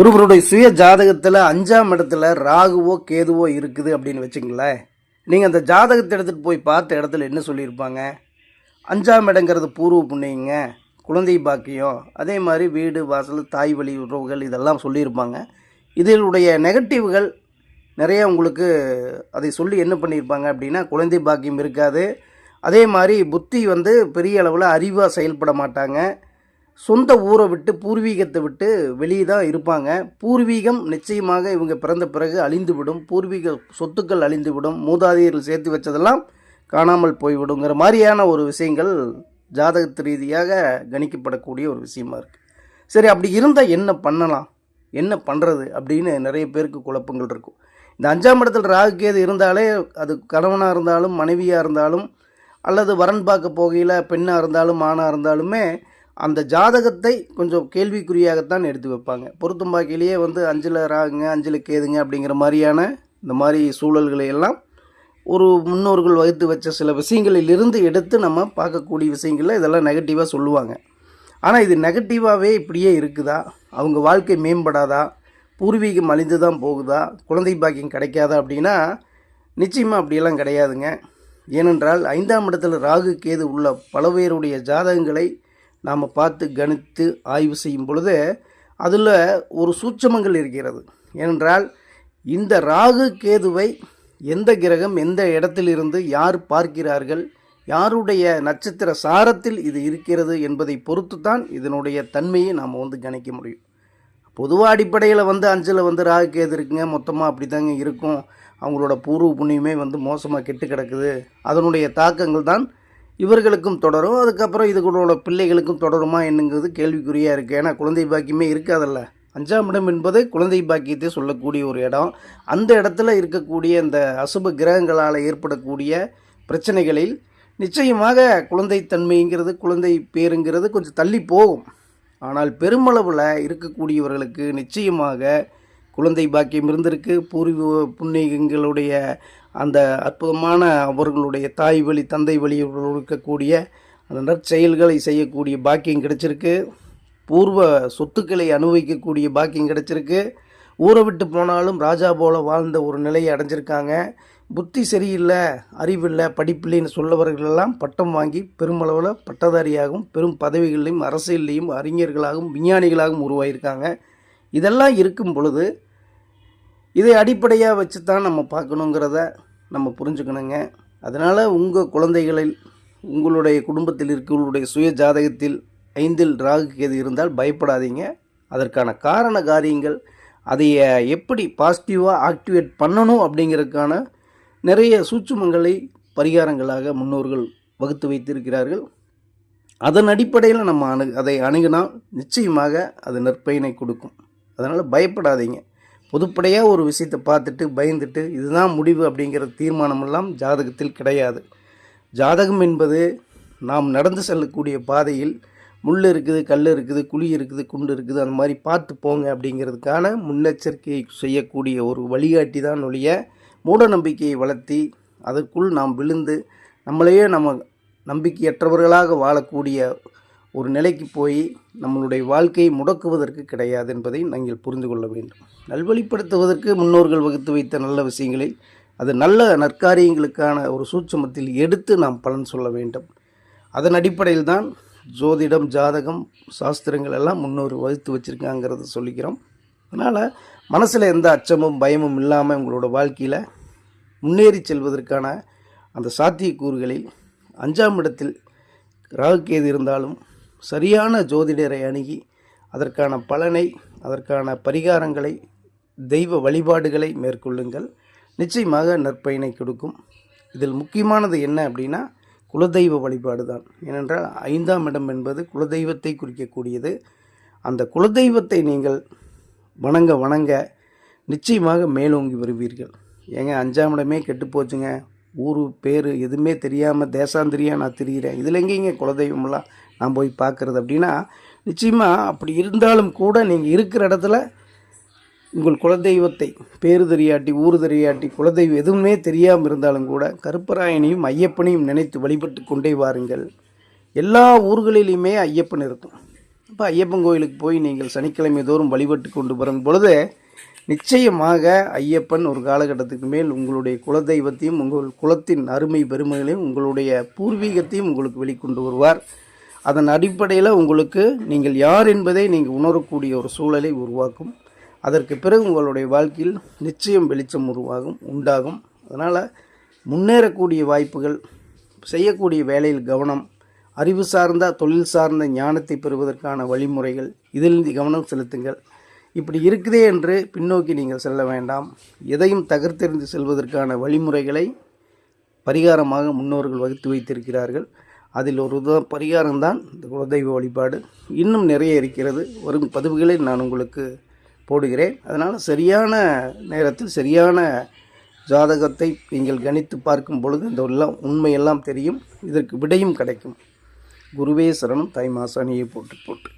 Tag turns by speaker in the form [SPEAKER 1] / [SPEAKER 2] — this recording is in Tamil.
[SPEAKER 1] ஒருவருடைய சுய ஜாதகத்தில் அஞ்சாம் இடத்துல ராகுவோ கேதுவோ இருக்குது அப்படின்னு வச்சுங்களேன் நீங்கள் அந்த ஜாதகத்தை எடுத்துகிட்டு போய் பார்த்த இடத்துல என்ன சொல்லியிருப்பாங்க? அஞ்சாம் இடங்கிறது பூர்வ புண்ணியங்க குழந்தை பாக்கியம் அதே மாதிரி வீடு வாசல் தாய் வழி உறவுகள் இதெல்லாம் சொல்லியிருப்பாங்க. இதனுடைய நெகட்டிவ்கள் நிறைய உங்களுக்கு அதை சொல்லி என்ன பண்ணியிருப்பாங்க அப்படின்னா குழந்தை பாக்கியம் இருக்காது. அதே மாதிரி புத்தி வந்து பெரிய அளவில் அறிவாக செயல்பட மாட்டாங்க. சொந்த ஊரை விட்டு பூர்வீகத்தை விட்டு வெளியே தான் இருப்பாங்க. பூர்வீகம் நிச்சயமாக இவங்க பிறந்த பிறகு அழிந்துவிடும். பூர்வீக சொத்துக்கள் அழிந்துவிடும். மூதாதையர்கள் சேர்த்து வச்சதெல்லாம் காணாமல் போய்விடுங்கிற மாதிரியான ஒரு விஷயங்கள் ஜாதகத்து ரீதியாக கணிக்கப்படக்கூடிய ஒரு விஷயமா இருக்குது சரி அப்படி இருந்தால் என்ன பண்ணலாம்? என்ன பண்ணுறது அப்படின்னு நிறைய பேருக்கு குழப்பங்கள் இருக்கும். இந்த அஞ்சாம் இடத்தில் ராகு கேது இருந்தாலே அது கணவனாக இருந்தாலும் மனைவியாக இருந்தாலும் அல்லது வரன் பார்க்க போகையில் பெண்ணாக இருந்தாலும் ஆணாக இருந்தாலுமே அந்த ஜாதகத்தை கொஞ்சம் கேள்விக்குறியாகத்தான் எடுத்து வைப்பாங்க. பொருத்தம் பாக்கையிலேயே வந்து அஞ்சில் ராகுங்க அஞ்சில் கேதுங்க அப்படிங்கிற மாதிரியான இந்த மாதிரி சூழல்களை எல்லாம் ஒரு முன்னோர்கள் வகுத்து வச்ச சில விஷயங்களில் இருந்து எடுத்து நம்ம பார்க்கக்கூடிய விஷயங்களில் இதெல்லாம் நெகட்டிவாக சொல்லுவாங்க. ஆனால் இது நெகட்டிவாகவே இப்படியே இருக்குதா? அவங்க வாழ்க்கை மேம்படாதா? பூர்வீகம் அழிந்து தான் போகுதா? குழந்தை பாக்கியம் கிடைக்காதா அப்படின்னா நிச்சயமாக அப்படியெல்லாம் கிடையாதுங்க. ஏனென்றால் ஐந்தாம் இடத்தில் ராகு கேது உள்ள பல பேருடைய ஜாதகங்களை நாம் பார்த்து கணித்து ஆய்வு செய்யும் பொழுது அதில் ஒரு சூட்சமங்கள் இருக்கிறது. ஏனென்றால் இந்த ராகு கேதுவை எந்த கிரகம் எந்த இடத்திலிருந்து யார் பார்க்கிறார்கள் யாருடைய நட்சத்திர சாரத்தில் இது இருக்கிறது என்பதை பொறுத்து தான் இதனுடைய தன்மையை நாம் வந்து கணிக்க முடியும். பொதுவாக அடிப்படையில் வந்து அஞ்சில் வந்து ராகு கேது இருக்குங்க மொத்தமாக அப்படி தாங்க இருக்கும். அவங்களோட பூர்வ புண்ணியமே வந்து மோசமாக கெட்டு கிடக்குது. அதனுடைய தாக்கங்கள் தான் இவர்களுக்கும் தொடரும். அதுக்கப்புறம் இதுகளோட பிள்ளைகளுக்கும் தொடருமா என்னங்கிறது கேள்விக்குறியாக இருக்குது ஏன்னா குழந்தை பாக்கியமே இருக்காதல்ல. அஞ்சாம் இடம் என்பது குழந்தை பாக்கியத்தை சொல்லக்கூடிய ஒரு இடம். அந்த இடத்துல இருக்கக்கூடிய இந்த அசுப கிரகங்களால் ஏற்படக்கூடிய பிரச்சனைகளில் நிச்சயமாக குழந்தை தன்மைங்கிறது குழந்தை பேருங்கிறது கொஞ்சம் தள்ளி போகும். ஆனால் பெருமளவில் இருக்கக்கூடியவர்களுக்கு நிச்சயமாக குழந்தை பாக்கியம் இருந்திருக்கு. பூர்வீக புண்ணியங்களுடைய அந்த அற்புதமான அவர்களுடைய தாய் வழி தந்தை வழி இருக்கக்கூடிய அந்த நற்செயல்களை செய்யக்கூடிய பாக்கியம் கிடைச்சிருக்கு. பூர்வ சொத்துக்களை அனுபவிக்கக்கூடிய பாக்கியம் கிடைச்சிருக்கு. ஊரை விட்டு போனாலும் ராஜா போல வாழ்ந்த ஒரு நிலையை அடைஞ்சிருக்காங்க. புத்தி சரியில்லை அறிவில்லை படிப்பில்லைன்னு சொல்லவர்களெல்லாம் பட்டம் வாங்கி பெருமளவில் பட்டதாரியாகவும் பெரும் பதவிகளிலும் அரசியல்லையும் அறிஞர்களாகவும் விஞ்ஞானிகளாகவும் உருவாகியிருக்காங்க இதெல்லாம் இருக்கும் பொழுது இதை அடிப்படையாக வச்சு தான் நம்ம பார்க்கணுங்கிறத நம்ம புரிஞ்சுக்கணுங்க. அதனால் உங்கள் குழந்தைகளில் உங்களுடைய குடும்பத்தில் இருக்கிறவங்களுடைய சுய ஜாதகத்தில் ஐந்தில் ராகு கேது இருந்தால் பயப்படாதீங்க. அதற்கான காரண காரியங்கள் அதை எப்படி பாசிட்டிவாக ஆக்டிவேட் பண்ணணும் அப்படிங்கிறதுக்கான நிறைய சூட்சுமங்களை பரிகாரங்களாக முன்னோர்கள் வகுத்து வைத்திருக்கிறார்கள். அதன் அடிப்படையில் நம்ம அணு அதை அணுகினால் நிச்சயமாக அது நற்பயனை கொடுக்கும். அதனால் பயப்படாதீங்க. பொதுப்படையாக ஒரு விஷயத்தை பார்த்துட்டு பயந்துட்டு இதுதான் முடிவு அப்படிங்கிற தீர்மானமெல்லாம் ஜாதகத்தில் கிடையாது. ஜாதகம் என்பது நாம் நடந்து செல்லக்கூடிய பாதையில் முள் இருக்குது கல் இருக்குது குழி இருக்குது குண்டு இருக்குது அந்த மாதிரி பார்த்து போங்க அப்படிங்கிறதுக்கான முன்னெச்சரிக்கை செய்யக்கூடிய ஒரு வழிகாட்டி தான் ஒழிய மூட நம்பிக்கையை வளர்த்தி அதற்குள் நாம் விழுந்து நம்மளையே நம்ம நம்பிக்கையற்றவர்களாக வாழக்கூடிய ஒரு நிலைக்கு போய் நம்மளுடைய வாழ்க்கையை முடக்குவதற்கு கிடையாது என்பதை நீங்கள் புரிந்து கொள்ள வேண்டும். நல்வழிப்படுத்துவதற்கு முன்னோர்கள் வகுத்து வைத்த நல்ல விஷயங்களை அது நல்ல நற்காரியங்களுக்கான ஒரு சூட்சமத்தில் எடுத்து நாம் பலன் சொல்ல வேண்டும். அதன் அடிப்படையில் தான் ஜோதிடம் ஜாதகம் சாஸ்திரங்கள் எல்லாம் முன்னோர் வகுத்து வச்சுருக்காங்கிறத சொல்லிக்கிறோம். அதனால் மனசில் எந்த அச்சமும் பயமும் இல்லாமல் உங்களோட வாழ்க்கையில் முன்னேறி செல்வதற்கான அந்த சாத்தியக்கூறுகளில் அஞ்சாம் இடத்தில் ராகுக்கேது இருந்தாலும் சரியான ஜோதிடரை அணுகி அதற்கான பலனை அதற்கான பரிகாரங்களை தெய்வ வழிபாடுகளை மேற்கொள்ளுங்கள். நிச்சயமாக நற்பயனை கொடுக்கும். இதில் முக்கியமானது என்ன அப்படின்னா குலதெய்வ வழிபாடு தான் ஏனென்றால் ஐந்தாம் இடம் என்பது குலதெய்வத்தை குறிக்கக்கூடியது. அந்த குலதெய்வத்தை நீங்கள் வணங்க வணங்க நிச்சயமாக மேலோங்கி வருவீர்கள். ஏங்க அஞ்சாம் இடமே கெட்டு போச்சுங்க. ஊர் பேர் எதுவுமே தெரியாமல் தேசாந்திரியாக நான் திரிகிறேன் இதில் எங்கேங்க குலதெய்வம்லாம் நான் போய் பார்க்குறது அப்படின்னா நிச்சயமாக அப்படி இருந்தாலும் கூட நீங்கள் இருக்கிற இடத்துல உங்கள் குலதெய்வத்தை பேரு தெரியாட்டி ஊர் தெரியாட்டி குலதெய்வம் எதுவுமே தெரியாமல் இருந்தாலும் கூட கருப்பராயனையும் ஐயப்பனையும் நினைத்து வழிபட்டு கொண்டே வாருங்கள். எல்லா ஊர்களிலையுமே ஐயப்பன் இருக்கும். அப்போ ஐயப்பன் கோயிலுக்கு போய் நீங்கள் சனிக்கிழமை தோறும் வழிபட்டு கொண்டு வரும் பொழுது நிச்சயமாக ஐயப்பன் ஒரு காலகட்டத்துக்கு மேல் உங்களுடைய குலதெய்வத்தையும் உங்கள் குலத்தின் அருமை பெருமைகளையும் உங்களுடைய பூர்வீகத்தையும் உங்களுக்கு வெளிக்கொண்டு வருவார். அதன் அடிப்படையில் உங்களுக்கு நீங்கள் யார் என்பதை நீங்கள் உணரக்கூடிய ஒரு சூழலை உருவாக்கும். அதற்கு பிறகு உங்களுடைய வாழ்க்கையில் நிச்சயம் வெளிச்சம் உருவாகும் உண்டாகும். அதனால் முன்னேறக்கூடிய வாய்ப்புகள் செய்யக்கூடிய வேலையில் கவனம் அறிவு சார்ந்த தொழில் சார்ந்த ஞானத்தை பெறுவதற்கான வழிமுறைகள் இதில் கவனம் செலுத்துங்கள். இப்படி இருக்குதே என்று பின்னோக்கி நீங்கள் செல்ல வேண்டாம். எதையும் தகர்த்தெறிந்து செல்வதற்கான வழிமுறைகளை பரிகாரமாக முன்னோர்கள் வகுத்து வைத்திருக்கிறார்கள். அதில் ஒரு உத பரிகாரம்தான் இந்த குலதெய்வ வழிபாடு. இன்னும் நிறைய இருக்கிறது. வரும் பதிவுகளை நான் உங்களுக்கு போடுகிறேன். அதனால் சரியான நேரத்தில் சரியான ஜாதகத்தை நீங்கள் கணித்து பார்க்கும் பொழுது இந்த எல்லாம் உண்மையெல்லாம் தெரியும். இதற்கு விடையும் கிடைக்கும். குருவே சரணம். தாய் மாசாணியை போட்டு போட்டு.